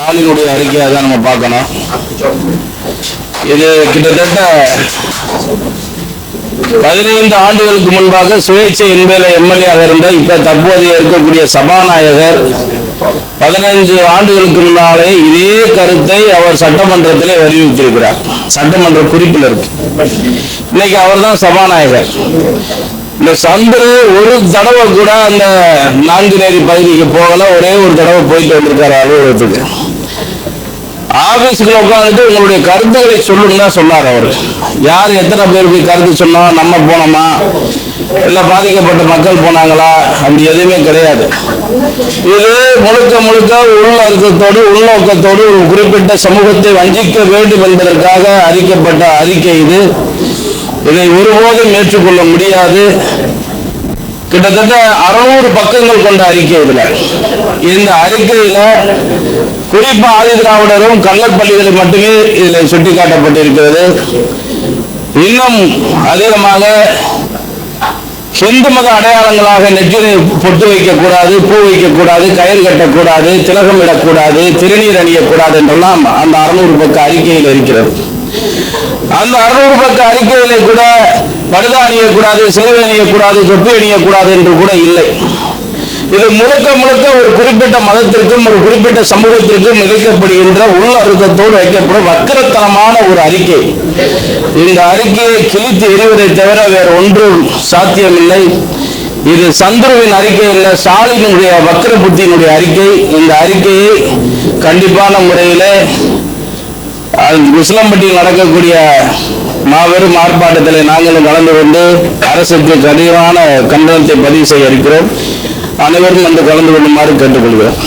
ஸ்டாலினுடைய அறிக்கையை தான் நம்ம பார்க்கணும். இது கிட்டத்தட்ட பதினைந்து ஆண்டுகளுக்கு முன்பாக சுயேட்சை என்பதில் எம்எல்ஏவாக இருந்த இப்ப தற்போது இருக்கக்கூடிய சபாநாயகர் பதினைந்து ஆண்டுகளுக்கு முன்னாலே இதே கருத்தை அவர் சட்டமன்றத்திலே வலியுறுத்தியிருக்கிறார். சட்டமன்ற குறிப்பில் இருக்கு. இன்னைக்கு அவர் தான் சபாநாயகர். இந்த சந்துரு ஒரு தடவை கூட அந்த நான்குநேரி பகுதிக்கு போகல ஒரே ஒரு தடவை போயிட்டு வந்திருக்காரு அலுவலகத்துக்கு. ஆபீஸ்க்குள்ள உட்காந்துட்டு உங்களுடைய கருத்துக்களை சொல்லுன்னு தான் சொன்னார் அவர். யார் எத்தனை பேர் போய் கருத்து சொன்னோம் நம்ம போனோமா? இல்லை பாதிக்கப்பட்ட மக்கள் போனாங்களா? அப்படி எதுவுமே கிடையாது. இது முழுக்க முழுக்க உள்ள உள்நோக்கத்தோடு ஒரு குறிப்பிட்ட சமூகத்தை வஞ்சிக்க வேண்டும் என்பதற்காக அறிக்கப்பட்ட அறிக்கை இது. இதை ஒருபோதும் ஏற்றுக்கொள்ள முடியாது. கிட்டத்தட்ட அறுநூறு பக்கங்கள் கொண்ட அறிக்கை இதுல. இந்த அறிக்கையில குறிப்பா ஆதி திராவிடரும் கள்ளப்பள்ளிகளை மட்டுமே இதில் சுட்டிக்காட்டப்பட்டிருக்கிறது. இன்னும் அதிகமாக சொந்த மத அடையாளங்களாக நெற்றினை பொட்டு வைக்கக்கூடாது பூ வைக்கக்கூடாது கயிறு கட்டக்கூடாது திலகம் இடக்கூடாது திருநீர் அணியக்கூடாது என்றெல்லாம் அந்த அறுநூறு பக்க அறிக்கையில் இருக்கிறது. அந்த அறுநூறு பக்க அறிக்கையிலே கூட படுதா அணியக்கூடாது சிலுவை அணியக்கூடாது தொப்பி அணியக்கூடாது என்று கூட இல்லை. இது முழுக்க முழுக்க ஒரு குறிப்பிட்ட மதத்திற்கும் ஒரு குறிப்பிட்ட சமூகத்திற்கும் இழைக்கப்படுகின்ற உள் அழுத்தத்தோடு வைக்கப்படும் வக்கரத்தனமான ஒரு அறிக்கை. இந்த அறிக்கையை கிழித்து எறிவதை தவிர வேறு ஒன்றும் சாத்தியமில்லை. இது சந்துருவின் அறிக்கை இல்லை ஸ்டாலினுடைய வக்கர புத்தியினுடைய அறிக்கை. இந்த அறிக்கையை கண்டிப்பான முறையில் முஸ்லம்பட்டியில் நடக்கக்கூடிய மாபெரும் ஆர்ப்பாட்டத்தில் நாங்களும் கலந்து கொண்டு அரசுக்கு கடினமான கண்டனத்தை பதிவு செய்ய இருக்கிறோம். அனைவரும் அந்த கலந்து கொள்ளுமாறு கேட்டுக்கொள்கிறோம்